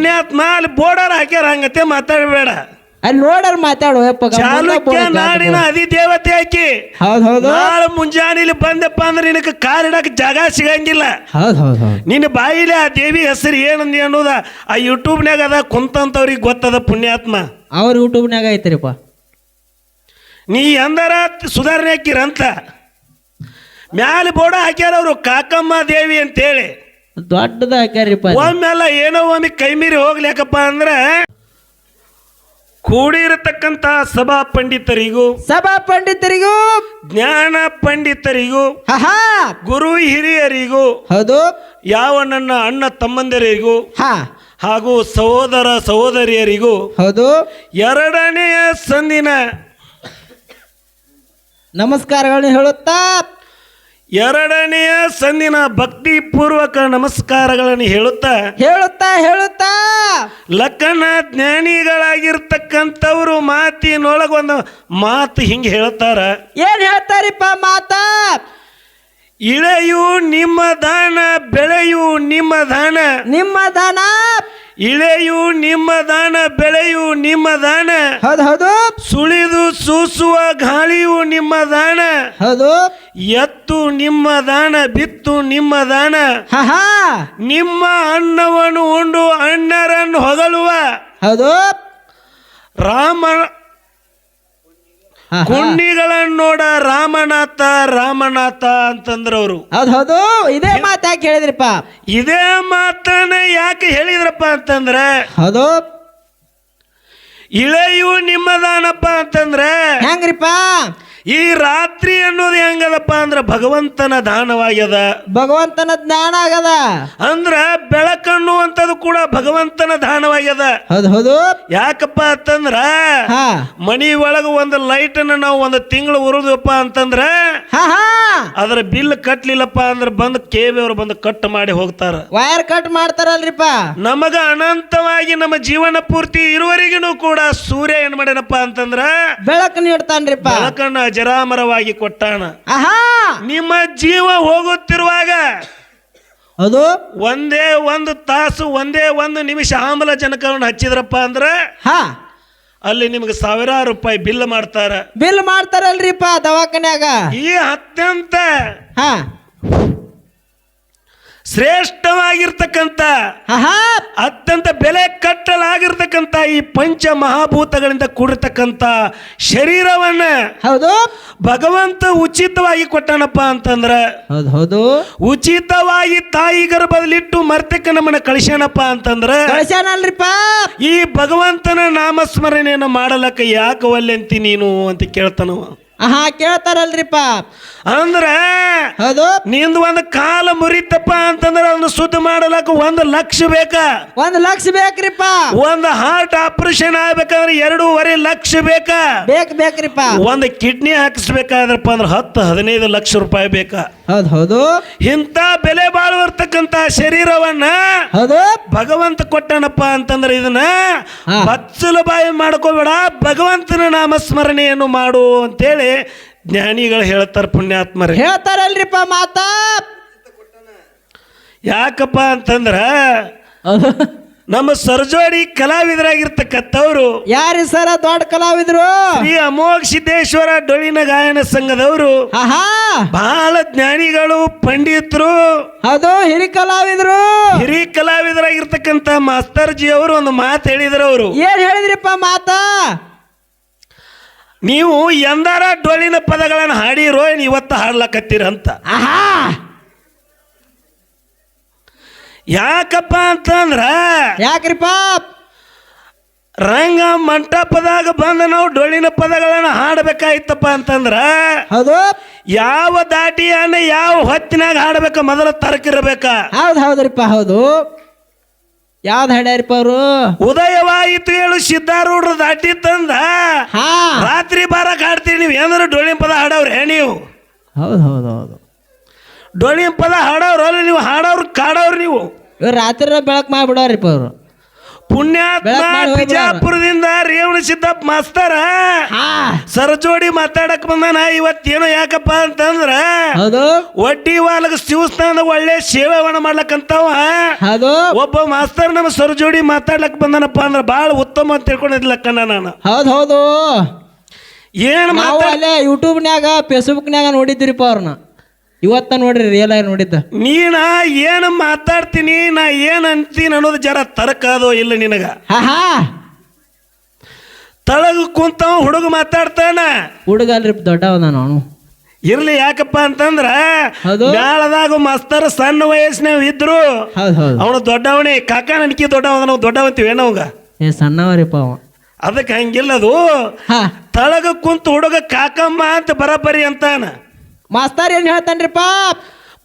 ಪುಣ್ಯಾತ್ಮ ಅಲ್ಲಿ ಬೋರ್ಡರ್ ಹಾಕ್ಯಾರ ಹಂಗತೆ ಮಾತಾಡಬೇಡ. ಅಲ್ಲಿ ನೋಡರ್ ಮಾತಾಡು ಯಪ್ಪ ಚಾಲುಕ್ಯ ನಾಡಿನ ಅಧಿದೇವತೆ ಆಕಿ. ಹೌದ್ ಹೌದು. ನಾಳೆ ಇಲ್ಲಿ ಬಂದಪ್ಪ ಅಂದ್ರೆ ನಿನಗೆ ಇಡಕ್ ಜಾಗ ಸಿಗಂಗಿಲ್ಲ. ಹೌದ್ ಹೌದ್ ಹೌದ್. ನಿನ್ನ ಬಾಯಿಲೆ ಆ ದೇವಿ ಹೆಸರು ಏನಂದಿ ಅನ್ನೋದ ಆ ಯೂಟ್ಯೂಬ್ನ್ಯಾಗ ಅದ ಕುಂತಂತವ್ರಿಗೆ ಗೊತ್ತದ ಪುಣ್ಯಾತ್ಮ. ಅವ್ರ ಯೂಟ್ಯೂಬ್ನಾಗ ಐತ್ರಿಪ್ಪ. ನೀ ಎಂದರ ಸುಧಾರಣೆ ಹಾಕಿರಂತ ಮ್ಯಾಲೆ ಬೋರ್ಡ ಹಾಕ್ಯಾರ ಅವರು ಕಾಕಮ್ಮ ದೇವಿ ಅಂತೇಳಿ. ದೊಡ್ಡದ ಹಾಕ್ಯಾರಿಪ್ಪ ಒಮ್ಮೆಲ್ಲ ಏನೋ ಒಮ್ಮೆ ಕೈ ಮೀರಿ ಹೋಗ್ಲಿಕ್ಕಪ್ಪ ಅಂದ್ರೆ ಕೂಡಿರತಕ್ಕಂತ ಸಭಾ ಪಂಡಿತರಿಗೂ ಸಭಾ ಪಂಡಿತರಿಗೂ ಜ್ಞಾನ ಪಂಡಿತರಿಗೂ ಗುರು ಹಿರಿಯರಿಗೂ ಹೌದು. ಯಾವ ನನ್ನ ಅಣ್ಣ ತಮ್ಮಂದಿರಿಗೂ ಹಾ. ಹಾಗೂ ಸಹೋದರ ಸಹೋದರಿಯರಿಗೂ ಹೌದು. ಎರಡನೆಯ ಸಂದಿನ ನಮಸ್ಕಾರಗಳನ್ನು ಹೇಳುತ್ತಾ ಎರಡನೆಯ ಸಂದಿನ ಭಕ್ತಿ ಪೂರ್ವಕ ನಮಸ್ಕಾರಗಳನ್ನು ಹೇಳುತ್ತಾ ಹೇಳುತ್ತಾ ಹೇಳುತ್ತಾ. ಲಕ್ಕನ ಜ್ಞಾನಿಗಳಾಗಿರ್ತಕ್ಕಂಥವ್ರು ಮಾತಿನೊಳಗೊಂದು ಮಾತು ಹಿಂಗೆ ಹೇಳ್ತಾರ ಏನ್ ಹೇಳ್ತಾರಿಪ್ಪ ಮಾತಾ? ಇಳೆಯು ನಿಮ್ಮ ದಾನ ಬೆಳೆಯು ನಿಮ್ಮ ದಾನ. ನಿಮ್ಮ ದಾನ. ಇಳೆಯು ನಿಮ್ಮ ದಾನ ಬೆಳೆಯು ನಿಮ್ಮ ದಾನ. ಹೌದು ಹೌದು. ಸುಳಿದು ಸೂಸುವ ಗಾಳಿಯು ನಿಮ್ಮ ದಾನ. ಹೌದು. ಎತ್ತು ನಿಮ್ಮ ದಾನ ಬಿತ್ತು ನಿಮ್ಮ ದಾನ. ನಿಮ್ಮ ಅನ್ನವನ್ನು ಉಂಡು ಅಣ್ಣರನ್ನು ಹೊಗಳುವ. ಹೌದು. ರಾಮ. ಕುಂಡಿಗಳನ್ನು ನೋಡ ರಾಮನಾಥ ರಾಮನಾಥ ಅಂತಂದ್ರವರು. ಹೌದು ಹೌದು. ಇದೇ ಮಾತು ಯಾಕೆ ಹೇಳಿದ್ರಪ್ಪ? ಇದೇ ಮಾತನ್ನ ಯಾಕೆ ಹೇಳಿದ್ರಪ್ಪ ಅಂತಂದ್ರೆ ಹೌದು. ಇಳೆಯು ನಿಮ್ಮದಾನಪ್ಪ ಅಂತಂದ್ರೆ ಹೆಂಗ್ರಿಪ್ಪ? ಈ ರಾತ್ರಿ ಅನ್ನೋದು ಹೆಂಗದಪ್ಪ ಅಂದ್ರೆ ಭಗವಂತನ ದಾನವಾಗ್ಯದ. ಭಗವಂತನ ಜ್ಞಾನ ಆಗದ ಅಂದ್ರ ಬೆಳಕನ್ನುವಂಥದ್ದು ಕೂಡ ಭಗವಂತನ ದಾನವಾಗ್ಯದ. ಹೌದು ಹೌದು. ಯಾಕಪ್ಪ ಅಂತಂದ್ರ ಹಾ. ಮನಿ ಒಳಗ ಒಂದು ಲೈಟ್ ಅನ್ನ ನಾವು ಒಂದು ತಿಂಗಳು ಉರಿದ್ವಪ್ಪ ಅಂತಂದ್ರ ಹಾ ಹಾ. ಅದರ ಬಿಲ್ ಕಟ್ಲಿಲ್ಲಪ್ಪ ಅಂದ್ರೆ ಬಂದು ಕೆವಿ ಅವ್ರು ಬಂದು ಕಟ್ ಮಾಡಿ ಹೋಗ್ತಾರ. ವೈರ್ ಕಟ್ ಮಾಡ್ತಾರಲ್ರಿಪ್ಪ. ನಮಗ ಅನಂತವಾಗಿ ನಮ್ಮ ಜೀವನ ಪೂರ್ತಿ ಇರುವರೆಗೂ ಕೂಡ ಸೂರ್ಯ ಏನ್ ಮಾಡ್ಯಾನಪ್ಪ ಅಂತಂದ್ರ ಬೆಳಕು ನೀಡ್ತಾನ್ರಿಪ್ಪ ಬೆಳಕನ್ನ ಅಜರಾಮರವಾಗಿ ಆಹಾ. ನಿಮ್ಮ ಜೀವ ಹೋಗುತ್ತಿರುವಾಗ ಅದು? ಒಂದೇ ಒಂದು ತಾಸು ಒಂದೇ ಒಂದು ನಿಮಿಷ ಆಮ್ಲಜನಕವನ್ನು ಹಚ್ಚಿದ್ರಪ್ಪ ಅಂದ್ರೆ ಹಾ. ಅಲ್ಲಿ ನಿಮ್ಗೆ ಸಾವಿರಾರು ರೂಪಾಯಿ ಬಿಲ್ ಮಾಡ್ತಾರ. ಬಿಲ್ ಮಾಡ್ತಾರಲ್ರಿಪ್ಪ ದವಾಖಾನ್ಯಾಗ. ಈ ಅತ್ಯಂತ ಹಾ. ಶ್ರೇಷ್ಠವಾಗಿರ್ತಕ್ಕಂಥ ಅತ್ಯಂತ ಬೆಲೆ ಕಟ್ಟಲಾಗಿರ್ತಕ್ಕಂಥ ಈ ಪಂಚ ಮಹಾಭೂತಗಳಿಂದ ಕೂಡಿರ್ತಕ್ಕಂಥ ಶರೀರವನ್ನ ಹೌದು. ಭಗವಂತ ಉಚಿತವಾಗಿ ಕೊಟ್ಟಾನಪ್ಪ ಅಂತಂದ್ರೆ ಹೌದು ಹೌದು. ಉಚಿತವಾಗಿ ತಾಯಿ ಗರ್ಭದಲ್ಲಿಟ್ಟು ಮರ್ತಕ್ಕ ನಮ್ಮನ್ನ ಕಳಿಸ್ಯಾನಪ್ಪ ಅಂತಂದ್ರ ಕಳಿಸ್ಯಾನಲ್ರಿಪ್ಪ. ಈ ಭಗವಂತನ ನಾಮಸ್ಮರಣೆಯನ್ನು ಮಾಡಲಕ್ಕ ಯಾಕೆ ಒಲ್ಲೆಂತಿ ನೀನು ಅಂತ ಕೇಳ್ತಾನವ. ಆಹಾ ಕೇಳ್ತಾರಲ್ರಿಪ್ಪ. ಅಂದ್ರ ಹೌದು. ನಿಂದ ಒಂದು ಕಾಲ ಮುರಿತಪ್ಪ ಅಂತಂದ್ರೆ ಅದನ್ನ ಶುದ್ಧ ಮಾಡಲಕ್ಕ ಒಂದು ಲಕ್ಷ ಬೇಕ. ಒಂದ್ ಲಕ್ಷ ಬೇಕ್ರಿಪ್ಪ. ಒಂದು ಹಾರ್ಟ್ ಆಪರೇಷನ್ ಆಗ್ಬೇಕಂದ್ರೆ ಎರಡೂವರೆ ಲಕ್ಷ ಬೇಕ. ಬೇಕ್ ಬೇಕ್ರಿಪ್ಪ. ಒಂದು ಕಿಡ್ನಿ ಹಾಕಿಸ್ಬೇಕಾದ್ರಪ್ಪ ಅಂದ್ರೆ ಹತ್ತು ಹದಿನೈದು ಲಕ್ಷ ರೂಪಾಯಿ ಬೇಕಾ. ಹೌದು ಹೌದು ಇಂಥ ಬೆಲೆ ಬಾಳುವಿರ್ತಕ್ಕಂಥ ಶರೀರವನ್ನ ಹೌದು ಭಗವಂತ ಕೊಟ್ಟನಪ್ಪ ಅಂತಂದ್ರೆ ಇದನ್ನ. ಬಚ್ಚಲು ಬಾಯಿ ಮಾಡ್ಕೋಬೇಡ ಭಗವಂತನ ನಾಮಸ್ಮರಣೆಯನ್ನು ಮಾಡು ಅಂತೇಳಿ ಜ್ಞಾನಿಗಳು ಹೇಳ್ತಾರ ಪುಣ್ಯಾತ್ಮರೇ ಹೇಳ್ತಾರಲ್ರಿಪ್ಪ ಮಾತಾ ಯಾಕಪ್ಪ ಅಂತಂದ್ರ. ನಮ್ಮ ಸರ್ಜೋಡಿ ಕಲಾವಿದರಾಗಿರ್ತಕ್ಕಂಥವ್ರು ಯಾರು ಸರ ದೊಡ್ಡ ಕಲಾವಿದರು? ಶ್ರೀ ಅಮೋಘ ಸಿದ್ದೇಶ್ವರ ಡೊಳ್ಳಿನ ಗಾಯನ ಸಂಘದವರು. ಆಹಾ. ಬಹಳ ಜ್ಞಾನಿಗಳು ಪಂಡಿತರು. ಅದು ಹಿರಿ ಕಲಾವಿದರು. ಹಿರಿ ಕಲಾವಿದರಾಗಿರ್ತಕ್ಕಂಥ ಮಾಸ್ತರ್ಜಿ ಅವರು ಒಂದು ಮಾತು ಹೇಳಿದ್ರು ಅವರು. ಏನ್ ಹೇಳಿದ್ರಿಪ್ಪ ಮಾತ? ನೀವು ಎಂದಾರ ಡೊಳ್ಳಿನ ಪದಗಳನ್ನು ಹಾಡಿರೋ ಇವತ್ತು ಇವತ್ತು ಹಾಡ್ಲಕತ್ತೀರಂತ ಆಹಾ. ಯಾಕಪ್ಪ ಅಂತಂದ್ರ ಯಾಕ್ರಿಪ್ಪ ರಂಗ ಮಂಟಪದಾಗ ಬಂದ ನಾವು ಡೊಳ್ಳಿನ ಪದಗಳನ್ನು ಹಾಡಬೇಕಾಯ್ತಪ್ಪ ಅಂತಂದ್ರ ಹೌದು. ಯಾವ ದಾಟಿಯನ್ನ ಯಾವ ಹೊತ್ತಿನಾಗ ಹಾಡ್ಬೇಕ? ಮೊದಲ ತರಕಿರಬೇಕ ಹೌದು ಹೌದ್ರಿಪ್ಪ ಹೌದು. ಯಾವ್ದು ಹಾಡ್ಯಾರಿಪ್ಪ ಅವರು? ಉದಯವಾಯಿತು ಹೇಳು ಸಿದ್ಧಾರೂಢರು ದಾಟಿ ತಂದ ಹಾ. ರಾತ್ರಿ ಬಾರಕ್ ಹಾಡ್ತೀವಿ ನೀವು ಏನಾದ್ರು ಡೊಳ್ಳಿನ ಪದ ಹಾಡವ್ರೆ ನೀವು. ಹೌದು ಹೌದು ಹೌದು. ಡೊಳ್ಳಿನ ಪದ ಹಾಡೋರು ಅಲ್ಲ ನೀವು ಹಾಡೋರು ಕಾಡೋರು ನೀವು. ಇವ್ರು ರಾತ್ರಿ ಬೆಳಕು ಮಾಡ್ಬಿಡೋರಿಪ್ಪ ಅವರು ಪುಣ್ಯಾತ್ಮ ಮಾಡಿ. ಬಿಜಾಪುರದಿಂದ ರೇವಣ ಸಿದ್ದಪ್ಪ ಮಾಸ್ತರ. ಸರಜೋಡಿ ಮಾತಾಡಕ್ ಬಂದಾನ ಇವತ್ತೇನು ಯಾಕಪ್ಪ ಅಂತಂದ್ರ ಒಡ್ಡಿ ವಾಲಗ ಶಿವಸ್ಥಾನದ ಒಳ್ಳೆ ಸೇವೆವನ್ನ ಮಾಡ್ಲಕ್ಕಂತವ. ಒಬ್ಬ ಮಾಸ್ತರ್ ನಮ್ಮ ಸರಜೋಡಿ ಮಾತಾಡ್ಲಕ್ ಬಂದನಪ್ಪ ಅಂದ್ರ ಬಹಳ ಉತ್ತಮ ಅಂತ ತಿಳ್ಕೊಂಡಿದ್ಲಕ್ಕಣ್ಣ ನಾನು. ಹೌದು ಹೌದು. ಏನ್ ನಾವು ಮಾತಾಡ್ ಅಲ್ಲೇ ಯೂಟ್ಯೂಬ್ನ್ಯಾಗ ಫೇಸ್ಬುಕ್ನ್ಯಾಗ ನೋಡಿದ್ರಿಪ್ಪ ಅವ್ರನ್ನ. ಇವತ್ತ ನೋಡ್ರಿ ರಿಯಲ್ ಆಗಿ ನೋಡಿದ್ದ. ನೀನ ಏನ್ ಮಾತಾಡ್ತೀನಿ ನಾ ಏನ್ ಅಂತೀನಿ ಅನ್ನೋದು ಜರ ತರಕಾದೋ ಅದೋ ಇಲ್ಲ ನಿನಗ. ಹಾ ತಳಗ ಕುಂತ ಹುಡುಗ ಮಾತಾಡ್ತಾನ. ಹುಡುಗ ಅಲ್ರಿ ದೊಡ್ಡವ ನಾನು. ಇರ್ಲಿ ಯಾಕಪ್ಪ ಅಂತಂದ್ರ ಹೌದು. ಬ್ಯಾಳದಾಗ ಮಸ್ತರ್ ಸಣ್ಣ ವಯಸ್ಸಿನಾವ್ ಇದ್ರು. ಹೌದು ಹೌದು. ಅವನು ದೊಡ್ಡವನೇ ಕಾಕ ನನ್ಕಿ ದೊಡ್ಡವ ನಾವು ದೊಡ್ಡವಂತೀವಿ ಏನವಾಗ ಏ ಸಣ್ಣವರಿಪ್ಪ ಅವ ಅದಕ್ಕೆ ಹಂಗಿಲ್ಲ ಅದು ಹಾ. ತಳಗ ಕುಂತ ಹುಡುಗ ಕಾಕಮ್ಮ ಅಂತ ಬರಬರಿ ಅಂತಾನ. ಮಾಸ್ತರ್ ಏನ್ ಹೇಳ್ತಾನ್ರಿಪ್ಪ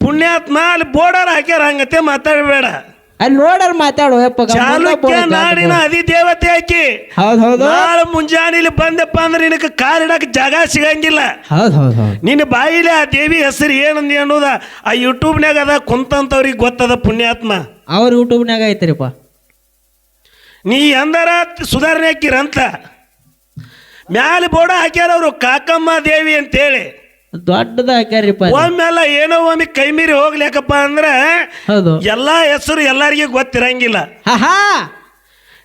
ಪುಣ್ಯಾತ್ಮ ಅಲ್ಲಿ ಬೋರ್ಡರ್ ಹಾಕ್ಯಾರ ಹಂಗತೆ ಮಾತಾಡಬೇಡ. ಅಲ್ಲಿ ನೋಡರ್ ಮಾತಾಡು ಯಪ್ಪ ಚಾಲುಕ್ಯ ನಾಡಿನ ಅಧಿದೇವತೆ ಆಕಿ. ಹೌದು ಹೌದು. ನಾಳೆ ಇಲ್ಲಿ ಬಂದಪ್ಪ ಅಂದ್ರೆ ನಿನಗೆ ಕಾಲಿಡಕ್ ಜಾಗ ಸಿಗಂಗಿಲ್ಲ. ಹೌದು ಹೌದು ಹೌದು. ನಿನ್ನ ಬಾಯಿಲೆ ಆ ದೇವಿ ಹೆಸರು ಏನಂದಿ ಅನ್ನೋದ ಆ ಯೂಟ್ಯೂಬ್ನ್ಯಾಗ ಅದ ಕುಂತಂತವ್ರಿಗೆ ಗೊತ್ತದ ಪುಣ್ಯಾತ್ಮ. ಅವ್ರ ಯೂಟ್ಯೂಬ್ನ್ಯಾಗ ಐತ್ರಿಪ್ಪ. ನೀ ಎಂದರ ಸುಧಾರಣೆ ಹಾಕಿರಂತ ಮ್ಯಾಲೆ ಬೋರ್ಡ ಹಾಕ್ಯಾರ ಅವರು ಕಾಕಮ್ಮ ದೇವಿ ಅಂತೇಳಿ. ದೊಡ್ಡದ ಹಾಕ್ಯಾರಿಪ್ಪ ಒಮ್ಮೆಲ್ಲ ಏನೋ ಒಮ್ಮೆ ಕೈ ಮೀರಿ ಹೋಗ್ಲಿಕ್ಕಪ್ಪ ಅಂದ್ರೆ ಹೌದು. ಎಲ್ಲಾ ಹೆಸರು ಎಲ್ಲರಿಗೂ ಗೊತ್ತಿರಂಗಿಲ್ಲ. ಹಾ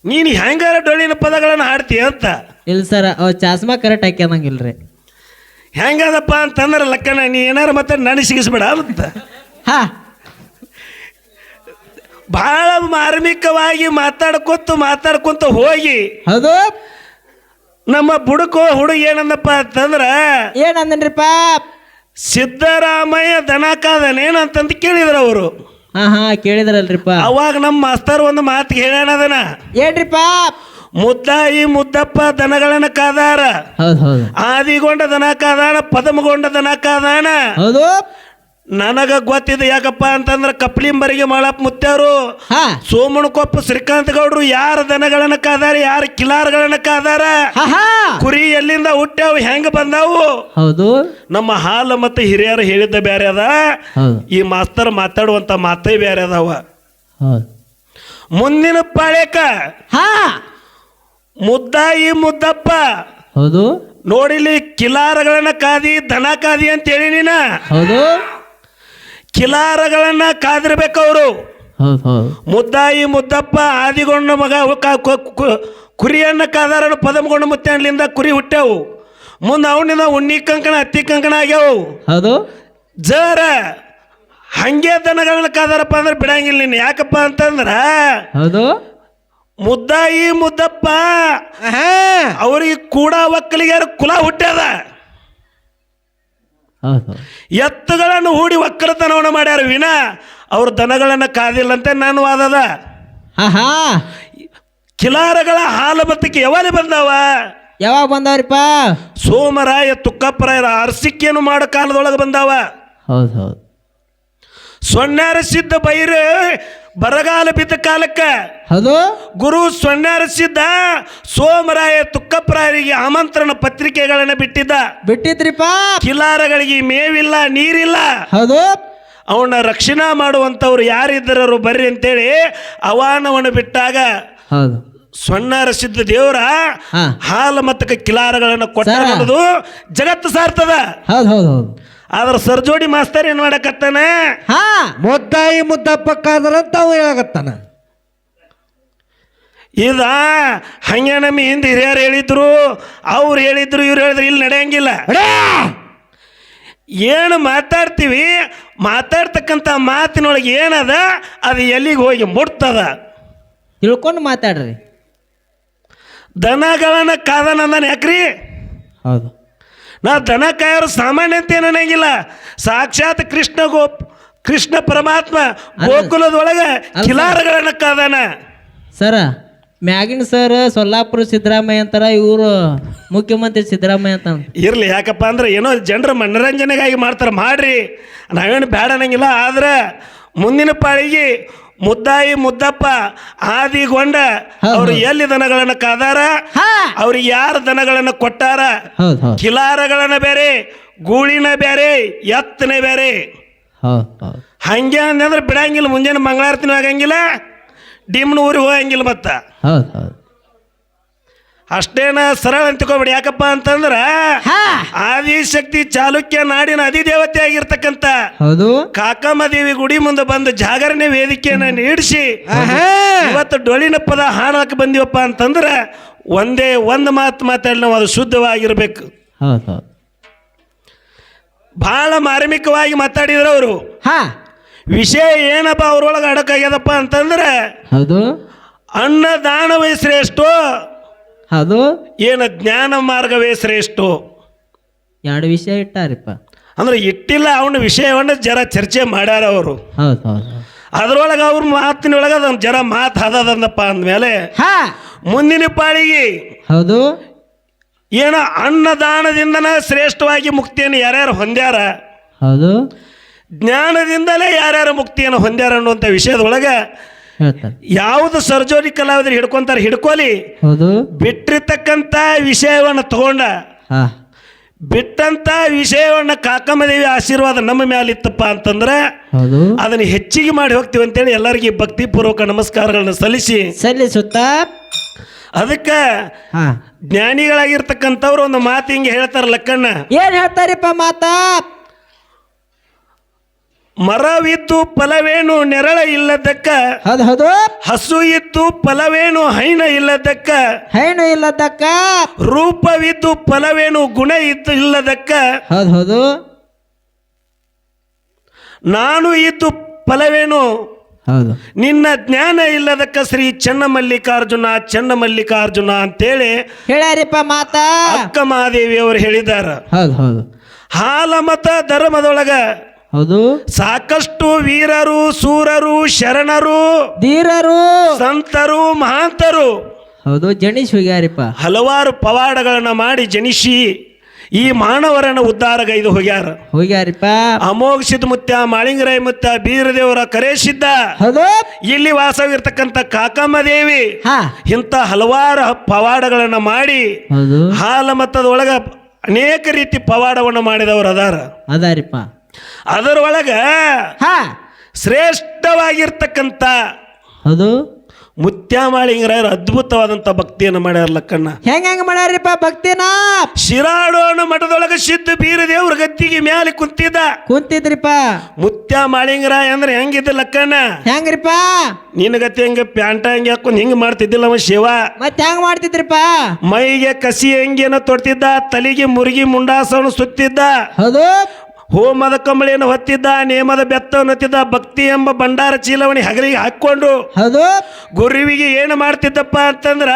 ನೀನು ಹೆಂಗಾರ ಡೊಳ್ಳಿನ ಪದಗಳನ್ನು ಹಾಡ್ತೀಯ ಅಂತ? ಇಲ್ಲ ಸರ್ ಅವ ಚಾಸ್ಮಾ ಕರೆಕ್ಟ್ ಹಾಕ್ಯಾನಂಗಿಲ್ರಿ ಹೆಂಗದಪ್ಪ ಅಂತಂದ್ರೆ ಲಕ್ಕಣ ನೀ ಏನಾರ ಮತ್ತೆ ನನಗೆ ಸಿಗಿಸ್ಬೇಡ ಅಂತ. ಹಾ. ಬಹಳ ಮಾರ್ಮಿಕವಾಗಿ ಮಾತಾಡ್ಕೊತ ಮಾತಾಡ್ಕೊತ ಹೋಗಿ. ಹೌದು. ನಮ್ಮ ಬುಡಕೋ ಹುಡುಗ ಏನಂದಪ್ಪ ಅಂತಂದ್ರ? ಏನಂದನ್ರಿಪ್ಪ? ಸಿದ್ದರಾಮಯ್ಯ ದನ ಏನಂತಂದು ಕೇಳಿದ್ರು ಅವರು. ಹಾ ಹಾ ಕೇಳಿದ್ರಲ್ರಿಪ್ಪ. ಅವಾಗ ನಮ್ಮ ಮಾಸ್ತರ್ ಒಂದು ಮಾತು ಹೇಳ್ಯಾನದನ ಏನ್ರಿಪ್ಪ? ಮುದ್ದಾಯಿ ಮುದ್ದಪ್ಪ ದನಗಳನ್ನ ಕಾದಾರ. ಹೌದು ಹೌದು. ಆದಿಗೊಂಡ ದನ ಕಾದಾನ ಪದಮಗೊಂಡ ದನ ಕಾದಾನ ಹೌದು. ನನಗ ಗೊತ್ತಿದೆ ಯಾಕಪ್ಪ ಅಂತಂದ್ರ ಕಪ್ಲಿಂಬರಿಗೆ ಮಾಡಪ್ಪ ಮುತ್ಯಾರು. ಹಾ. ಸೋಮನಕೊಪ್ಪ ಶ್ರೀಕಾಂತ್ ಗೌಡ್ರು ಯಾರ ದನಗಳನ್ನ ಕಾದಾರ ಯಾರ ಕಿಲಾರ್ಗಳನ್ನ ಕಾದಾರ? ಹಾ ಹಾ. ಕುರಿ ಎಲ್ಲಿಂದ ಹುಟ್ಟ್ಯಾವು ಹೆಂಗ ಬಂದಾವು? ಹೌದು. ನಮ್ಮ ಹಾಲು ಮತ್ತು ಹಿರಿಯರು ಹೇಳಿದ್ದ ಬೇರೆ ಅದ. ಹೌದು. ಈ ಮಾಸ್ತರ್ ಮಾತಾಡುವಂತ ಮಾತೇ ಬೇರೆ ಅದಾವ. ಹೌದು. ಮುಂದಿನ ಪಾಳ್ಯಕ ಹಾ. ಮುದ್ದಾಯಿ ಮುದ್ದಪ್ಪ. ಹೌದು. ನೋಡಿಲಿ ಕಿಲಾರಗಳನ್ನ ಕಾದಿ ದನ ಕಾದಿ ಅಂತೇಳಿ ನೀನ. ಹೌದು. ಕಿಲಾರಗಳನ್ನ ಕಾದಿರ್ಬೇಕು ಅವರು ಹೌದು ಹೌದು. ಮುದ್ದಾಯಿ ಮುದ್ದಪ್ಪ ಆದಿಗೊಂಡ ಮಗ ಕುರಿಯನ್ನ ಕಾದಾರ ಪದಮಗೊಂಡ ಮುತ್ತಲಿಂದ ಕುರಿ ಹುಟ್ಟೆವು. ಮುಂದೆ ಅವನಿಂದ ಉಣ್ಣಿ ಕಂಕಣ ಹತ್ತಿ ಕಂಕಣ ಆಗ್ಯಾವು. ಹೌದು. ಜರ ಹಂಗೆ ದನಗಳನ್ನ ಕಾದಾರಪ್ಪ ಅಂದ್ರೆ ಬಿಡಂಗಿಲ್ಲ ನೀನು. ಯಾಕಪ್ಪ ಅಂತಂದ್ರ ಹೌದು. ಮುದ್ದಾಯಿ ಮುದ್ದಪ್ಪ ಅವ್ರಿಗೆ ಕೂಡ ಒಕ್ಕಲಿಗೆ ಕುಲ ಹುಟ್ಟ್ಯದ. ಎತ್ತುಗಳನ್ನು ಹೂಡಿ ಒಕ್ಕಲತನವನ್ನು ಮಾಡ್ಯಾರ ವಿನ ಅವ್ರ ದನಗಳನ್ನು ಕಾದಿಲ್ಲಂತೆ ನಾನು ವಾದದ ಕಿಲಾರಗಳ ಹಾಲು ಬತ್ತಕ್ಕೆ ಯಾವಾಗ ಬಂದಾವ? ಯಾವಾಗ ಬಂದವ್ರಿಪ್ಪ ಸೋಮರಾಯ ತುಕ್ಕಪ್ಪರಾಯರ ಅರಸಿಕೆಯನ್ನು ಮಾಡೋ ಕಾಲದೊಳಗೆ ಬಂದಾವ. ಹೌದು ಹೌದು. ಸೊನ್ನಾರ ಸಿದ್ಧ ಬೈರ ಬರಗಾಲ ಬಿದ್ದ ಕಾಲಕ್ಕೆ. ಅದು ಗುರು ಸೊನ್ನಾರ ಸಿದ್ಧ ಸೋಮರಾಯ ತುಕ್ಕಪ್ಪರಾಯರಿಗೆ ಆಮಂತ್ರಣ ಪತ್ರಿಕೆಗಳನ್ನ ಬಿಟ್ಟಿದ್ದ. ಬಿಟ್ಟಿದ್ರಿಪ್ಪ. ಕಿಲಾರಗಳಿಗೆ ಮೇವಿಲ್ಲ ನೀರಿಲ್ಲ. ಹೌದು? ಅವನ್ನ ರಕ್ಷಣಾ ಮಾಡುವಂಥವ್ರು ಯಾರಿದ್ದರರು ಬರ್ರಿ ಅಂತೇಳಿ ಅವಾನವನ್ನು ಬಿಟ್ಟಾಗ ಹೌದು. ಸಿದ್ಧ ದೇವರ ಹಾಲು ಮತ್ತಕ್ಕೆ ಕಿಲಾರಗಳನ್ನು ಕೊಟ್ಟ ಜಗತ್ತು ಸಾರ್ತದ ಹೌದು ಹೌದು ಹೌದು. ಆದ್ರ ಸರ್ಜೋಡಿ ಮಾಸ್ತರ್ ಏನ್ ಮಾಡಕತ್ತಾನ? ಹಾ. ಮುದ್ದಾಯಿ ಮುದ್ದಪ್ಪಕ್ಕಾದ್ರಂತ ಅವ ಹೇಳಕತ್ತಾನ. ಇದ ಹಂಗೆ ನಮ್ಮ ಹಿಂದೆ ಹಿರಿಯರು ಹೇಳಿದ್ರು ಅವ್ರು ಹೇಳಿದ್ರು ಇವ್ರು ಹೇಳಿದ್ರು ಇಲ್ಲಿ ನಡೆಯಂಗಿಲ್ಲ. ಏನು ಮಾತಾಡ್ತೀವಿ ಮಾತಾಡ್ತಕ್ಕಂಥ ಮಾತಿನೊಳಗೆ ಏನದ ಅದು ಎಲ್ಲಿಗೆ ಹೋಗಿ ಮುಟ್ತದ? ತಿಳ್ಕೊಂಡು ಮಾತಾಡ್ರಿ. ದನಗಳನ್ನ ಕಾದನಂದನ ಯಾಕ್ರಿ? ಹೌದು. ನಾ ದನ ಕಾಯೋರು ಸಾಮಾನ್ಯ ಅಂತ ಏನು ಅನ್ನಂಗಿಲ್ಲ. ಸಾಕ್ಷಾತ್ ಕೃಷ್ಣ ಗೋಪ್ ಕೃಷ್ಣ ಪರಮಾತ್ಮ ಗೋಕುಲದೊಳಗೆ ಕಿಲಾರಗಳನ್ನ ಕಾದಾನ. ಸರ ಮ್ಯಾಗಿನ ಸರ್ ಸೊಲ್ಲಾಪುರ ಸಿದ್ದರಾಮಯ್ಯ ಅಂತಾರ ಇವರು ಮುಖ್ಯಮಂತ್ರಿ ಸಿದ್ದರಾಮಯ್ಯ ಅಂತ. ಇರಲಿ ಯಾಕಪ್ಪ ಅಂದ್ರೆ ಏನೋ ಜನರ ಮನರಂಜನೆಗಾಗಿ ಮಾಡ್ತಾರೆ. ಮಾಡ್ರಿ ನಾವೇನು ಬೇಡ ಅನ್ನಂಗಿಲ್ಲ ಆದ್ರೆ ಮುಂದಿನ ಪಾಳಿಗೆ ಮುದ್ದಾಯಿ ಮುದ್ದಪ್ಪ ಆದಿಗೊಂಡ ಅವ್ರು ಎಲ್ಲಿ ದನಗಳನ್ನ ಕಾದಾರ? ಅವ್ರಿಗೆ ಯಾರು ದನಗಳನ್ನ ಕೊಟ್ಟಾರ? ಕಿಲಾರಗಳನ್ನ ಬೇರೆ ಗೂಳಿನ ಬೇರೆ ಎತ್ತನೆ ಬೇರೆ. ಹಂಗೆ ಅಂದ್ರೆ ಬಿಡಂಗಿಲ್ಲ ಮುಂಜಾನೆ ಮಂಗಳಾರತಿನೂ ಆಗಂಗಿಲ್ಲ ಡಿಮ್ನ ಊರಿಗೆ ಹೋಗಂಗಿಲ್ಲ ಮತ್ತ. ಅಷ್ಟೇನ ಸರಳ ಅಂತಕೋಬೇಡಿ. ಯಾಕಪ್ಪ ಅಂತಂದ್ರ ಆದಿಶಕ್ತಿ ಚಾಲುಕ್ಯ ನಾಡಿನ ಅಧಿದೇವತೆ ಆಗಿರ್ತಕ್ಕಂತ ಹೌದು. ಕಾಕಮ್ಮ ದೇವಿ ಗುಡಿ ಮುಂದೆ ಬಂದು ಜಾಗರಣೆ ವೇದಿಕೆಯನ್ನ ನೀಡಿಸಿ. ಇವತ್ತು ಡೊಳಿನ ಪದ ಹಾಡಕ್ಕೆ ಬಂದಿವಪ್ಪ ಅಂತಂದ್ರ ಒಂದೇ ಒಂದು ಮಾತು ಮಾತಾಡಿ ನಾವು ಅದು ಶುದ್ಧವಾಗಿರ್ಬೇಕು. ಬಹಳ ಮಾರ್ಮಿಕವಾಗಿ ಮಾತಾಡಿದ್ರು ಅವರು. ಹಾ. ವಿಷಯ ಏನಪ್ಪ ಅವ್ರೊಳಗೆ ಅಡಕಾಗ್ಯದಪ್ಪ ಅಂತಂದ್ರೆ ಹೌದು. ಅನ್ನದಾನವೇ ಶ್ರೇಷ್ಠ ಹೌದು ಏನು ಜ್ಞಾನ ಮಾರ್ಗವೇ ಶ್ರೇಷ್ಠ? ಎರಡು ವಿಷಯ ಇಟ್ಟಾರಿಪ್ಪ. ಅಂದ್ರೆ ಇಟ್ಟಿಲ್ಲ ಅವನ ವಿಷಯವನ್ನು ಜರ ಚರ್ಚೆ ಮಾಡ್ಯಾರ ಅವರು. ಹೌದು ಅದ್ರೊಳಗೆ ಅವ್ರ ಮಾತಿನೊಳಗೆ ಅದೊಂದು ಜರ ಮಾತು ಹದದಂದಪ್ಪ ಅಂದ್ಮೇಲೆ ಹಾ. ಮುಂದಿನ ಪಾಳಿಗೆ ಹೌದು. ಏನ ಅನ್ನದಾನದಿಂದನೇ ಶ್ರೇಷ್ಠವಾಗಿ ಮುಕ್ತಿಯನ್ನು ಯಾರ್ಯಾರು ಹೊಂದ್ಯಾರ? ಹೌದು. ಜ್ಞಾನದಿಂದಲೇ ಯಾರ್ಯಾರು ಮುಕ್ತಿಯನ್ನು ಹೊಂದ್ಯಾರ ಅನ್ನುವಂಥ ವಿಷಯದೊಳಗೆ ಹೇಳ್ತಾರೆ ಯಾವುದು ಸರ್ಜೋರಿ ಕಲಾವಿದರು ಹಿಡ್ಕೊಂತಾರೆ ಹಿಡ್ಕೊಲಿ. ಹೌದು. ಬಿಟ್ಟಿರ್ತಕ್ಕಂಥ ವಿಷಯವನ್ನು ತಗೊಂಡ. ಹಾ. ಬಿಟ್ಟಂತ ವಿಷಯವನ್ನ ಕಾಕಮ್ಮದೇವಿ ಆಶೀರ್ವಾದ ನಮ್ಮ ಮೇಲೆ ಇತ್ತಪ್ಪ ಅಂತಂದ್ರೆ ಹೌದು. ಅದನ್ನು ಹೆಚ್ಚಿಗೆ ಮಾಡಿ ಹೋಗ್ತೀವಿ ಅಂತೇಳಿ ಎಲ್ಲರಿಗೆ ಭಕ್ತಿ ಪೂರ್ವಕ ನಮಸ್ಕಾರಗಳನ್ನ ಸಲ್ಲಿಸಿ. ಸಲ್ಲಿಸುತ್ತ. ಅದಕ್ಕೆ ಹಾ. ಜ್ಞಾನಿಗಳಾಗಿರ್ತಕ್ಕಂಥವ್ರು ಒಂದು ಮಾತು ಹಿಂಗೆ ಹೇಳ್ತಾರೆ ಲಕ್ಕಣ್ಣ ಏನ್ ಹೇಳ್ತಾರಪ್ಪ ಮಾತಾ? ಮರವಿದ್ದು ಫಲವೇನು ನೆರಳ ಇಲ್ಲದಕ್ಕ? ಹೌದು ಹೌದು. ಹಸು ಇದ್ದು ಫಲವೇನು ಹೈನ ಇಲ್ಲದಕ್ಕ? ಹೈನು ಇಲ್ಲದಕ್ಕ. ರೂಪವಿದ್ದು ಫಲವೇನು ಗುಣ ಇದ್ದು ಇಲ್ಲದಕ್ಕ? ಹೌದು ಹೌದು. ನಾನು ಇದ್ದು ಫಲವೇನು? ಹೌದು. ನಿನ್ನ ಜ್ಞಾನ ಇಲ್ಲದಕ್ಕ ಶ್ರೀ ಚನ್ನಮಲ್ಲಿಕಾರ್ಜುನ ಚನ್ನಮಲ್ಲಿಕಾರ್ಜುನ ಅಂತೇಳಿ ಹೇಳ್ಯಾರಿಪ್ಪ ಮಾತಾ. ಅಕ್ಕ ಮಹಾದೇವಿ ಅವರು ಹೇಳಿದಾರ. ಹೌದು ಹೌದು. ಹಾಲಮತ ಧರ್ಮದೊಳಗ ಹೌದು? ಸಾಕಷ್ಟು ವೀರರು ಸೂರರು ಶರಣರು ಧೀರರು. ಸಂತರು ಮಹಾಂತರು. ಹೌದು ಜನಿಸಿ ಹೋಗ್ಯಾರಿಪ್ಪ ಹಲವಾರು ಪವಾಡಗಳನ್ನ ಮಾಡಿ ಜನಿಸಿ ಈ ಮಾನವರನ್ನ ಉದ್ಧಾರಗೈದು ಹೋಗ್ಯಾರ. ಹೋಗ್ಯಾರಿಪ್ಪ ಅಮೋಘ ಮುತ್ಯ ಮಾಳಿಂಗರಾಯ ಮುತ್ಯ ಬೀರದೇವರ ಕರೆಸಿದ್ದ ಹೌದು? ಇಲ್ಲಿ ವಾಸವಿರ್ತಕ್ಕಂಥ ಕಾಕಮ್ಮ ದೇವಿ ಹಾ. ಇಂಥ ಹಲವಾರು ಪವಾಡಗಳನ್ನ ಮಾಡಿ ಹಾಲ ಮತ್ತದೊಳಗ ಅನೇಕ ರೀತಿ ಪವಾಡವನ್ನು ಮಾಡಿದವರು ಅದಾರ ಅದಾರಿಪ್ಪ. ಅದರೊಳಗ ಹಾ. ಶ್ರೇಷ್ಠವಾಗಿರ್ತಕ್ಕಂಥ ಅದು ಮುತ್ಯಾಮಾಳಿಂಗರಾಯರು ಅದ್ಭುತವಾದಂಥ ಭಕ್ತಿಯನ್ನು ಮಾಡ್ಯಾರ ಲಕ್ಕಣ್ಣ. ಹೆಂಗ ಹೆಂಗ ಮಾಡ್ಯಾರಿಪ್ಪ ಭಕ್ತಿನ? ಶಿರಾಡೋಣ ಮಠದೊಳಗೆ ಸಿದ್ಧ ಬೀರದೇವ್ರ ಗದ್ದಿಗೆ ಮ್ಯಾಲೆ ಕುಂತಿದ್ದ. ಕುಂತಿದ್ರಿಪ್ಪ. ಮುತ್ಯ ಮಾಳಿಂಗರಾಯ ಅಂದ್ರೆ ಹೆಂಗಿದ್ದ ಲಕ್ಕಣ್ಣ? ಹೆಂಗ್ರಿಪ್ಪ? ನಿನ್ನ ಗತಿ ಹೆಂಗ ಪ್ಯಾಂಟ ಹಂಗೆ ಹಾಕೊಂಡು ಹಿಂಗೆ ಮಾಡ್ತಿದ್ದಿಲ್ಲ ಅವ ಶಿವ. ಮತ್ತೆ ಹೆಂಗ್ ಮಾಡ್ತಿದ್ರಿಪ್ಪ? ಮೈಗೆ ಕಸಿ ಅಂಗಿಯನ್ನು ತೊಡ್ತಿದ್ದ ತಲೆಗೆ ಮುರುಗಿ ಮುಂಡಾಸವನ್ನು ಸುತ್ತಿದ್ದ. ಹೌದು. ಹೋಮದ ಕಂಬಳಿಯನ್ನು ಹೊತ್ತಿದ್ದ ನೇಮದ ಬೆತ್ತವನ್ನು ಹೊತ್ತಿದ್ದ ಭಕ್ತಿ ಎಂಬ ಭಂಡಾರ ಚೀಲವಣಿ ಹಗಲಿಗೆ ಹಾಕೊಂಡು ಹೌದು. ಗುರುವಿಗೆ ಏನು ಮಾಡ್ತಿದ್ದಪ್ಪ ಅಂತಂದ್ರ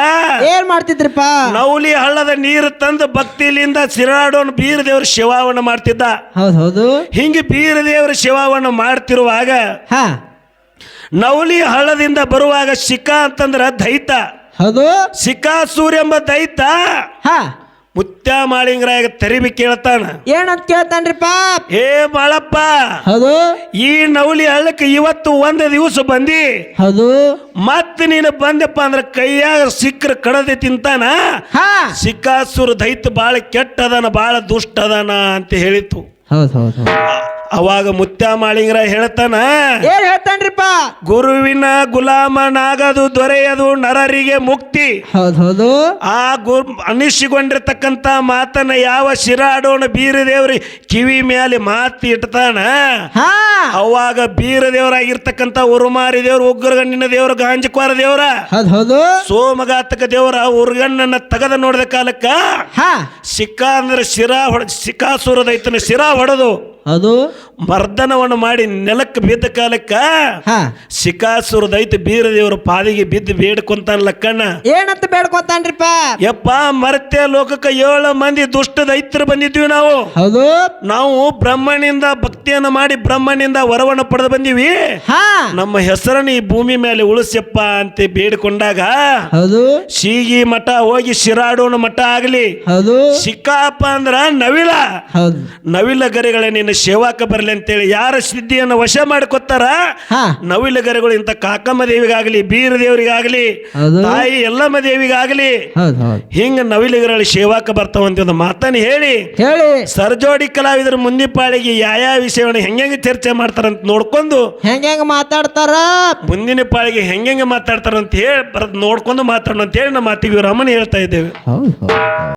ಏನ್ ಮಾಡ್ತಿದ್ರಿಪ್ಪ? ನೌಲಿ ಹಳ್ಳದ ನೀರು ತಂದು ಭಕ್ತಿಲಿಂದ ಸಿರಾಡೋನ್ ಬೀರ ದೇವ್ರ ಶಿವಾವನ್ನ ಮಾಡ್ತಿದ್ದ. ಹೌದು ಹೌದು. ಹಿಂಗೆ ಬೀರ ದೇವರ ಶಿವಾವನ್ನ ಮಾಡ್ತಿರುವಾಗ ಹಾ. ನವಲಿ ಹಳ್ಳದಿಂದ ಬರುವಾಗ ಶಿಖಾ ಅಂತಂದ್ರ ದೈತ. ಹೌದು. ಶಿಖಾಸೂರ್ ಎಂಬ ದೈತ. ಹಾ. ಮುತ್ಯ ಮಾಳಿಂಗರಾಯ ತೆರಿಬಿ ಕೇಳ್ತಾನ. ಏನಂತ ಕೇಳ್ತಾನ್ರಿಪ್ಪ ಏ ಬಾಳಪ್ಪ ಹೌದು. ಈ ನೌಲಿ ಹಳ್ಳಕ್ಕೆ ಇವತ್ತು ಒಂದು ದಿವಸ ಬಂದಿ. ಹೌದು. ಮತ್ತೆ ನೀನು ಬಂದಪ್ಪ ಅಂದ್ರ ಕೈಯಾಗ ಸಿಕ್ಕ್ರ ಕಡದೆ ತಿಂತಾನ. ಹಾ. ಸಿಕ್ಕಾಸುರ ದೈತ ಬಾಳ ಕೆಟ್ಟದನ ಬಾಳ ದುಷ್ಟದನ ಅಂತ ಹೇಳಿತು ಹೌದು ಹೌದು ಅವಾಗ ಮುತ್ಯ ಮಾಳಿಂಗರ ಹೇಳ್ತಾನ ಏನ್ ಹೇಳ್ತಾನ್ರಿಪ್ಪ? ಗುರುವಿನ ಗುಲಾಮನಾಗದು ದೊರೆಯದು ನರರಿಗೆ ಮುಕ್ತಿ. ಹೌದು ಹೌದು. ಆ ಗುರು ಅನಿಸಿಕೊಂಡಿರ್ತಕ್ಕಂಥ ಮಾತನ್ನ ಯಾವ ಶಿರಾಡೋಣ ಬೀರದೇವ್ರಿ ಕಿವಿ ಮೇಲೆ ಮಾತಿ ಇಟ್ತಾನ ಹಾ. ಅವಾಗ ಬೀರದೇವರಾಗಿರ್ತಕ್ಕಂಥ ಉರುಮಾರಿ ದೇವ್ರು ಉಗ್ರಗಣ್ಣಿನ ದೇವ್ರ ಗಾಂಜಕ್ವಾರ ದೇವ್ರ ಹೌದು ಹೌದು. ಸೋಮಘಾತಕ ದೇವರ ಉರ್ಗಣ್ಣನ ತಗದ ನೋಡಿದ ಕಾಲಕ್ಕ ಹಾ. ಸಿಕ್ಕಾ ಅಂದ್ರೆ ಶಿರಾ ಹೊಡ ಸಿಕ್ಕಾಸುರದೈತನ ಶಿರಾ ಹೊಡೆದು ಹೌದು. ಮರ್ದನವನ್ನು ಮಾಡಿ ನೆಲಕ್ಕೆ ಬಿದ್ದ ಕಾಲಕ್ಕ ಹಾ. ಶಿಕಾಸುರ ದೈತ ಬೀರದೇವ್ರ ಪಾದಿಗೆ ಬಿದ್ದು ಬೇಡ್ಕೊಂತಾನ ಲಕ್ಕಣ್ಣ ಏನಂತ ಬೇಡ್ಕೊತಾನ್ರಿಪ್ಪ? ಯಪ್ಪ ಮರ್ತ್ಯ ಲೋಕಕ್ಕೆ ಏಳು ಮಂದಿ ದುಷ್ಟ ದೈತ್ಯರು ಬಂದಿದ್ವಿ ನಾವು. ಹೌದು. ನಾವು ಬ್ರಹ್ಮನಿಂದ ಭಕ್ತಿಯನ್ನ ಮಾಡಿ ಬ್ರಹ್ಮನಿಂದ ವರವನ್ನು ಪಡೆದು ಬಂದೀವಿ. ಹಾ. ನಮ್ಮ ಹೆಸರನ್ನು ಈ ಭೂಮಿ ಮೇಲೆ ಉಳಿಸ್ಯಪ್ಪ ಅಂತ ಬೇಡಿಕೊಂಡಾಗ ಹೌದು. ಸೀಗಿ ಮಠ ಹೋಗಿ ಶಿರಾಡೋಣ ಮಠ ಆಗಲಿ. ಹೌದು. ಸಿಕ್ಕಾಪ ಅಂದ್ರ ನವಿಲ. ಹೌದು. ನವಿಲ ಗರಿಗಳ ನಿನ್ನ ಸೇವಾಕ ಬರಲಿ ಅಂತೇಳಿ ಯಾರ ಸಿದ್ಧಿಯನ್ನು ವಶ ಮಾಡ್ಕೊತಾರ ಹಾ. ನವಿಲುಗರಗಳು ಇಂಥ ಕಾಕಮ್ಮ ದೇವಿಗಾಗಲಿ ಬೀರ ದೇವರಿಗಾಗಲಿ ಹೌದು. ತಾಯಿ ಎಲ್ಲಮ್ಮ ದೇವಿಗಾಗಲಿ ಹೌದು ಹೌದು. ಹಿಂಗ ನವಿಲುಗರಗಳು ಸೇವಾಕ ಬರ್ತಾವಂತ ಒಂದು ಮಾತನ್ನು ಹೇಳಿ. ಹೇಳಿ. ಸರ್ಜೋಡಿ ಕಲಾವಿದರ ಮುಂದಿನ ಯಾವ ಯಾವ ವಿಷಯವನ್ನು ಹೆಂಗೆ ಚರ್ಚೆ ಮಾಡ್ತಾರಂತ ನೋಡ್ಕೊಂಡು ಹೆಂಗ ಹೆಂಗ ಮಾತಾಡ್ತಾರ? ಮುಂದಿನ ಪಾಳಿಗೆ ಹೆಂಗೆ ಮಾತಾಡ್ತಾರಂತ ಹೇಳಿ ಬರೋದು ನೋಡ್ಕೊಂಡು ಮಾತಾಡೋಣ ಅಂತ ಹೇಳಿ ನಮ್ಮ ಮಾತಿಗೆ ರಮಣ ಹೇಳ್ತಾ ಇದ್ದೇವೆ. ಹೌದು ಹೌದು.